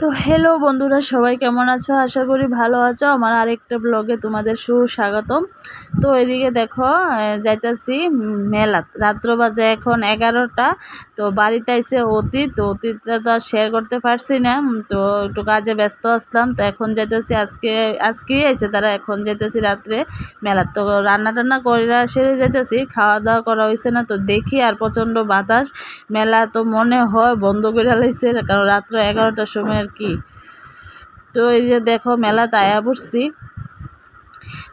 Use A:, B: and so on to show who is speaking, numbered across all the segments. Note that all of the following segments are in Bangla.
A: তো হ্যালো বন্ধুরা, সবাই কেমন আছো? আশা করি ভালো আছো। আমার আরেকটা ব্লগে তোমাদের সুস্বাগতম। তো এদিকে দেখো যাইতাছি মেলাত। রাত্র বাজে এখন এগারোটা। তো বাড়িতে আইসে অতীত। তো অতীতটা তো আর শেয়ার করতে পারছি না। তো একটু কাজে ব্যস্ত আসলাম। তো এখন যাইতেছি আজকে, আজকেই আইসে তারা। এখন যাইতেছি রাত্রে মেলা তো রান্না টান্না করে সেরে যাইতেছি। খাওয়া দাওয়া করা হয়েছে না। তো দেখি আর প্রচণ্ড বাতাস। মেলা তো মনে হয় বন্ধ করে লাইছে। কারণ রাত্র এগারোটার সময় আর কি। তো এই যে দেখো মেলা তায়া পড়ছি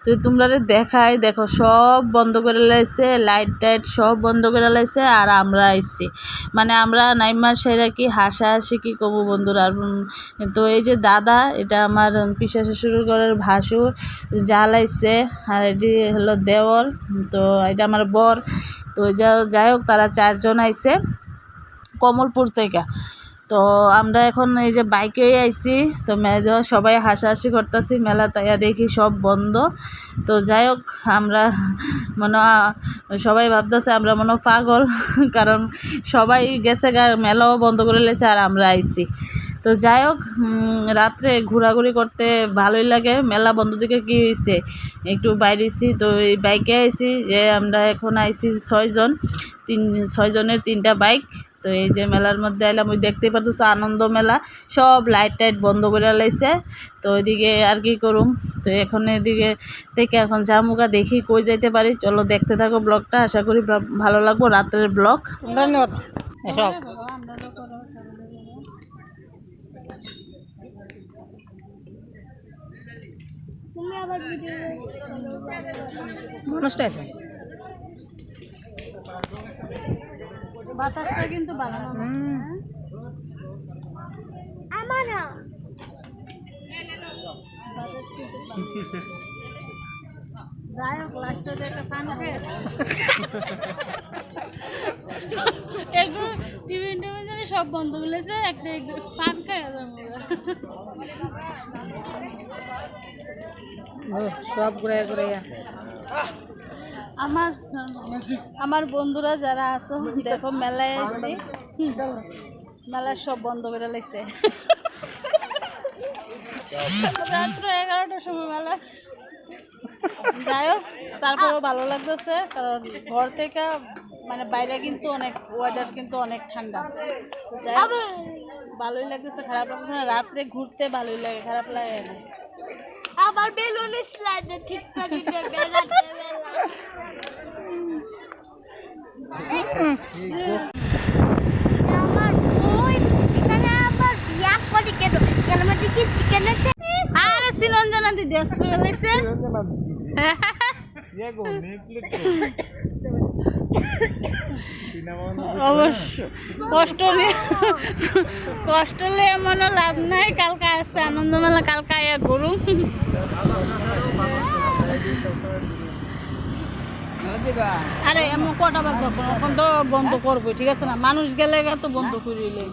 A: তো তোমরা দেখাই, দেখো সব বন্ধ করে লাইছে, লাইট টাইট সব বন্ধ করে লাইছে আর আমরা আইছি। মানে আমরা নাইমা সেরা কি হাসাহাসি কি কমু বন্ধুরা? আর তো এই যে দাদা, এটা আমার পিসা শ্বশুর ঘরের ভাসুর জ্বালাইছে আর এটি হলো দেওর তো এটা আমার বর। তো যাই হোক, তারা চারজন আইছে কমলপুর থেকে। তো আমরা এখন এই যে বাইকেই আইছি, তো সবাই হাসাহাসি করতেছি, মেলা তাইয়া দেখি সব বন্ধ। তো যাই হোক, আমরা মনে সবাই ভাবতেছে আমরা মনে পাগল, কারণ সবাই গেছে মেলাও বন্ধ করে লেছে আর আমরা আইছি। তো যাই হোক রাত্রে ঘোরাঘুরি করতে ভালোই লাগে, মেলা বন্ধ থেকে কী হয়েছে একটু বাইরেছি, তো এই বাইকে আইছি যে আমরা এখন আইছি ছয়জন, তিন, ছয়জনের তিনটা বাইক। তো এই যে মেলার মধ্যে এলাম ওই দেখতে পাচ্ছ আনন্দ মেলা সব লাইট টাইট বন্ধ করে লাইছে। তো ওইদিকে আর কি করুম? তো এখন এদিকে থেকে এখন জামুকা দেখি কই যাইতে পারি চলো দেখতে থাকো ব্লগটা আশা করি ভালো লাগবো রাত্রের ব্লগ।
B: ধন্যবাদ। মানুষটা আছে
A: বাতাসটা কিন্তু ভালো যাই হোক লাস্টে একটা পান খেয়েছে এগুলো টিফিন টিফিন জানি সব বন্ধ বলেছে একটা পান খেয়ে যাব
B: সব ঘুরে ঘুরে
A: আমার আমার বন্ধুরা যারা আছো, দেখো মেলায় এসেছি মেলায় সব বন্ধ করে লাইছে। রাত্র এগারোটার সময় মেলা। যাই হোক, তারপরেও ভালো লাগতেছে, কারণ ঘর থেকে মানে বাইরে কিন্তু অনেক ওয়েদার কিন্তু অনেক ঠান্ডা। ভালোই লাগতেছে, খারাপ লাগতেছে না, রাত্রে ঘুরতে ভালোই লাগে, খারাপ লাগে না।
C: আবার বেলুনের স্লাইডে ঠিক করে দিতে বেলাতে বেলা। আছে
A: অবশ্য কষ্ট কষ্ট নিয়ে এমনও লাভ নাই কালকে আসছে আনন্দমেলা কালকা আয়া আরে এমন কটা বার কখন এখন তো বন্ধ করব ঠিক আছে না? মানুষ গেলে তো বন্ধ করিলে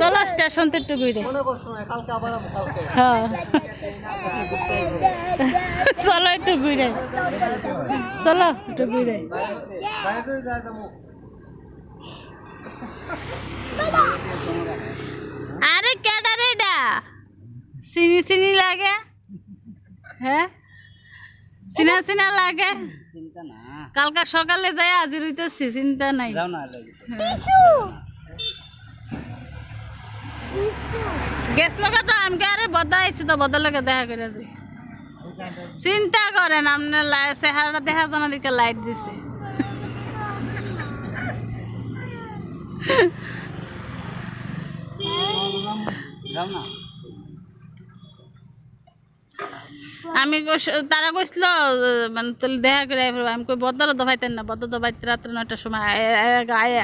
A: চলো স্টেশন তো একটু ঘুরে। হ্যাঁ। চলো একটু ঘুরে। চলো একটু ঘুরে। আরে কেডা রে এটা? চিনি চিনি লাগে? হ্যাঁ? চিনা চিনা লাগে। কালকে সকালে যাই হাজির হইতেছি চিন্তা নাই। গেছ লগা তো আমকে আরে বদা আইছি তো বদা লগে দেখা করে যাই চিন্তা করেন আপনার লাই- চেহারাটা দেখা জানা দিকে লাইট দিছে। আমি কইস- তারা কইছিল মানে তুই দেখা করে আই আমি কই বদলা দফাইতেন না বদলা দফাইতে রাত্রে নয়টার সময়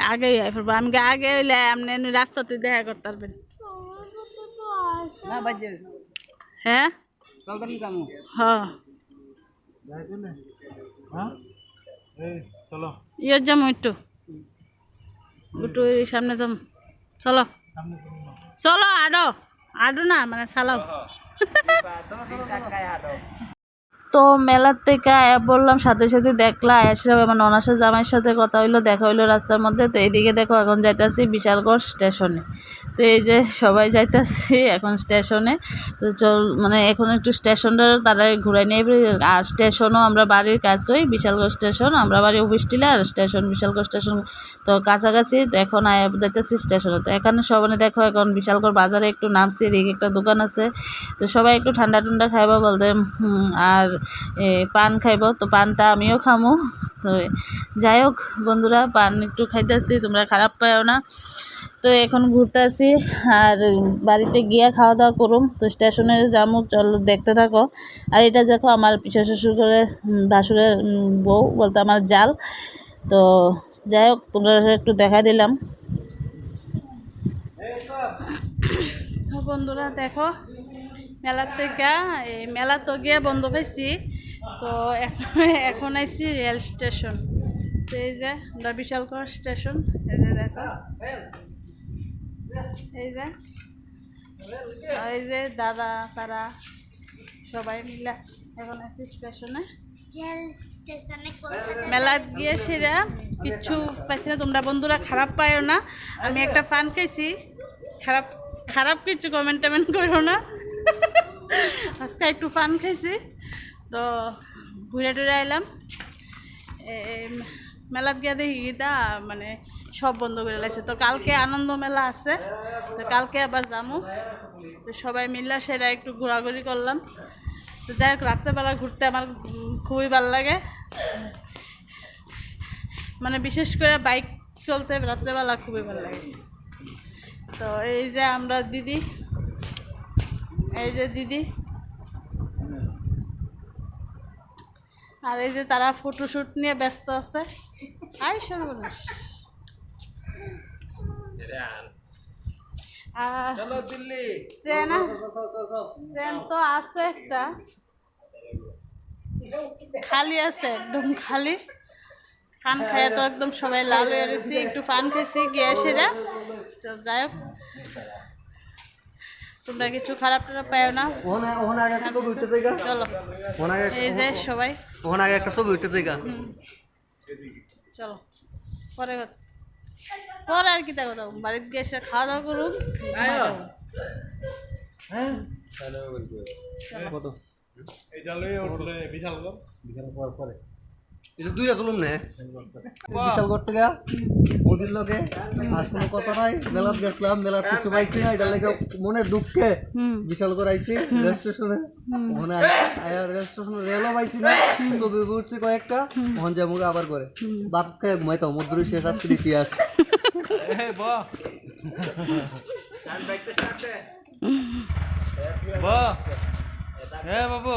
A: আগেই আই ফেলব আমি কই আগে হইলে আপনি এমনি রাস্তা তুই দেখা করতে পারবেন।
B: না বাজে
A: হ্যাঁ?
B: চলতেন কামু।
A: হ্যাঁ। ইয়ে যাম একটু। একটু সামনে যাম। চলো। চলো আডো। আডো না মানে চালাও। Bisa kaya to. তো মেলার থেকে আয়া বললাম, সাথে সাথে দেখলা এসে আমার ননাসের জামাইয়ের সাথে কথা হইল, দেখা হইল রাস্তার মধ্যে। তো এইদিকে দেখো, এখন যাইতাছি বিশালগড় স্টেশনে। তো এই যে সবাই যাইতাছি এখন স্টেশনে। তো চল মানে এখন একটু স্টেশনটা তারা ঘুরাই নিয়ে আর স্টেশনও আমরা বাড়ির কাছেই, বিশালগড় স্টেশন। আমরা বাড়ি অফিসটিলে আর স্টেশন, বিশালগড় স্টেশন তো কাছাকাছি। তো এখন আয়া যাইতেছি স্টেশনে। তো এখানে সবাই দেখো, এখন বিশালগড় বাজারে একটু নামছি, এদিকে একটা দোকান আছে। তো সবাই একটু ঠান্ডা ঠান্ডা খাইব বলতে আর পান খাইব। তো পানটা আমিও খামো। তো যাই হোক বন্ধুরা, পান একটু খাইতেছি, তোমরা খারাপ পাও না। তো এখন ঘুরতে আসি আর বাড়িতে গিয়ে খাওয়া দাওয়া করুম। তো স্টেশনে যাব চলো দেখতে থাকো। আর এটা দেখো আমার পিসা শ্বশুর করে ভাসুরের বউ বলতে আমার জাল। তো যাই হোক, তোমরা একটু দেখা দিলাম। বন্ধুরা, দেখো মেলার থেকে এই মেলা তো গিয়ে বন্ধ পাইছি। তো এখন এখন আইছি রেল স্টেশন। তো এই যে আমরা বিশালগড় স্টেশন এই যে দেখো। এই যে। এই যে দাদা তারা সবাই মিলে এখন আছি স্টেশনে। মেলা গিয়ে সেরা কিচ্ছু পাইছি না। তোমরা বন্ধুরা খারাপ পাইও না। আমি একটা পান খাইছি। খারাপ খারাপ কিছু কমেন্ট টমেন্ট করো না। আজকে একটু পান খাইছি। তো ঘুরে টুরে আইলাম। এ- মেলাত গিয়ে দেখি মানে সব বন্ধ করে লাগছে তো কালকে আনন্দ মেলা আছে। তো কালকে আবার যামু। তো সবাই মিললে সেটা একটু ঘোরাঘুরি করলাম। তো যাই হোক, রাত্রেবেলা ঘুরতে আমার খুবই ভালো লাগে। মানে বিশেষ করে বাইক চলতে রাত্রেবেলা খুবই ভালো লাগে। তো এই যে আমরা দিদি, এই যে দিদি। আর এই যে তারা ফটোশ্যুট নিয়ে ব্যস্ত আছে। আই সর্বনাশ ট্রেন ট্রেন তো আছে একটা। খালি আছে একদম খালি। পান খাইয়া তো একদম সবাই লাল হয়ে রয়েছি। একটু পান খাইছি গিয়ে সেরা তো যাই হোক। তোমরা কিছু খারাপ টারাপ পাও না।
D: ওখানে ওখানে একটা ছবি উঠতে জায়গা
A: চলো। এই যে সবাই।
D: ওখানে আগে একটা ছবি উঠতে জায়গা
A: চলো। পরে পরে আর কি তা কথা বাড়িতে গিয়ে এসে খাওয়া দাওয়া করুন।
D: কত এটা দুইটা তুলুম নে। বিশাল করতে গা মোদির লগে আর কোনো কথা নাই। মেলাত গেছিলাম মেলাত কিছু পাইছি না এটার লেগে মনে দুঃখে বিশাল করে আইছি রেল স্টেশনে। মনে আয়া রেল স্টেশনে রেলও পাইছি না ছবি উঠছি কয়েকটা মন যা মুখে আবার করে। বাপ খেয়ে ঘুমাইতাম মধ্যে শেষ আসছে ইতিহাস
B: হ্যাঁ বাবু।